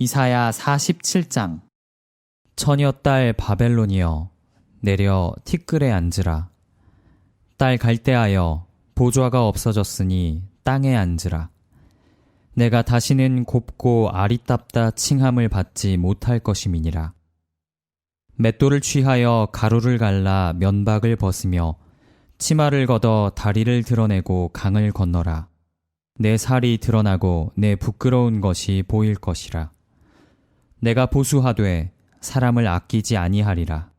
이사야 47장. 처녀 딸 바벨론이여 내려 티끌에 앉으라. 딸 갈대하여 보좌가 없어졌으니 땅에 앉으라. 내가 다시는 곱고 아리답다 칭함을 받지 못할 것임이니라. 맷돌을 취하여 가루를 갈라 면박을 벗으며 치마를 걷어 다리를 드러내고 강을 건너라. 내 살이 드러나고 내 부끄러운 것이 보일 것이라 내가 보수하되 사람을 아끼지 아니하리라.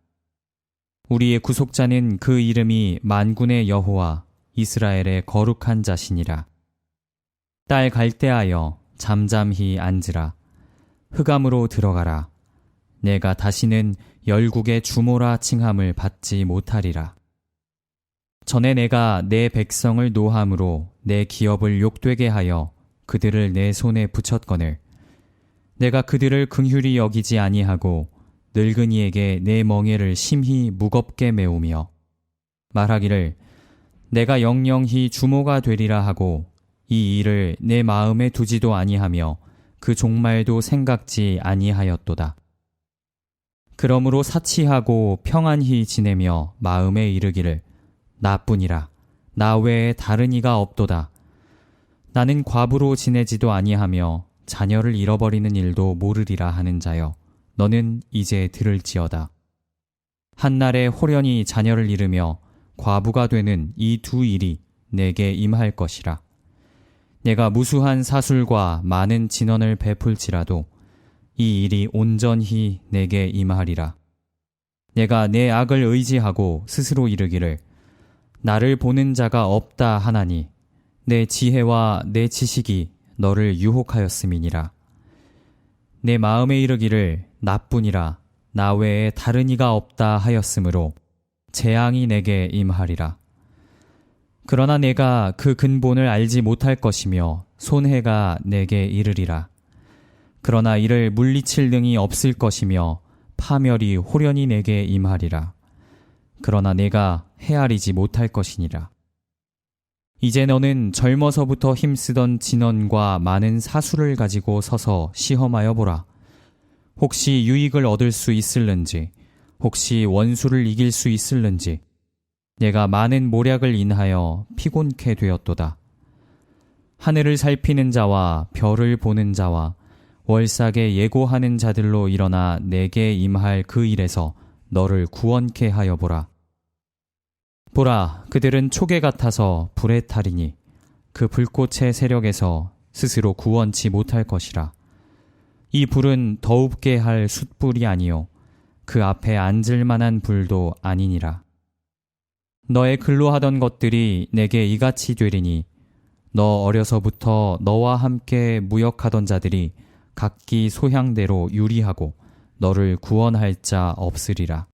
우리의 구속자는 그 이름이 만군의 여호와 이스라엘의 거룩한 자신이라. 딸 갈대하여 잠잠히 앉으라. 흑암으로 들어가라. 내가 다시는 열국의 주모라 칭함을 받지 못하리라. 전에 내가 내 백성을 노함으로 내 기업을 욕되게 하여 그들을 내 손에 붙였거늘 내가 그들을 긍휼히 여기지 아니하고 늙은이에게 내 멍에를 심히 무겁게 메우며 말하기를 내가 영영히 주모가 되리라 하고 이 일을 내 마음에 두지도 아니하며 그 종말도 생각지 아니하였도다. 그러므로 사치하고 평안히 지내며 마음에 이르기를 나뿐이라 나 외에 다른 이가 없도다. 나는 과부로 지내지도 아니하며 자녀를 잃어버리는 일도 모르리라 하는 자여 너는 이제 들을지어다. 한날에 호련히 자녀를 잃으며 과부가 되는 이 두 일이 내게 임할 것이라. 내가 무수한 사술과 많은 진언을 베풀지라도 이 일이 온전히 내게 임하리라. 내가 내 악을 의지하고 스스로 이르기를 나를 보는 자가 없다 하나니 내 지혜와 내 지식이 너를 유혹하였음이니라. 내 마음에 이르기를 나뿐이라 나 외에 다른 이가 없다 하였으므로 재앙이 내게 임하리라. 그러나 내가 그 근본을 알지 못할 것이며 손해가 내게 이르리라. 그러나 이를 물리칠 능이 없을 것이며 파멸이 호련히 내게 임하리라. 그러나 내가 헤아리지 못할 것이니라. 이제 너는 젊어서부터 힘쓰던 진언과 많은 사수를 가지고 서서 시험하여 보라. 혹시 유익을 얻을 수 있을는지, 혹시 원수를 이길 수 있을는지, 내가 많은 모략을 인하여 피곤케 되었도다. 하늘을 살피는 자와 별을 보는 자와 월삭에 예고하는 자들로 일어나 내게 임할 그 일에서 너를 구원케 하여 보라. 보라, 그들은 초계 같아서 불에 타리니 그 불꽃의 세력에서 스스로 구원치 못할 것이라. 이 불은 더웁게 할 숯불이 아니요 그 앞에 앉을 만한 불도 아니니라. 너의 근로하던 것들이 내게 이같이 되리니 너 어려서부터 너와 함께 무역하던 자들이 각기 소향대로 유리하고 너를 구원할 자 없으리라.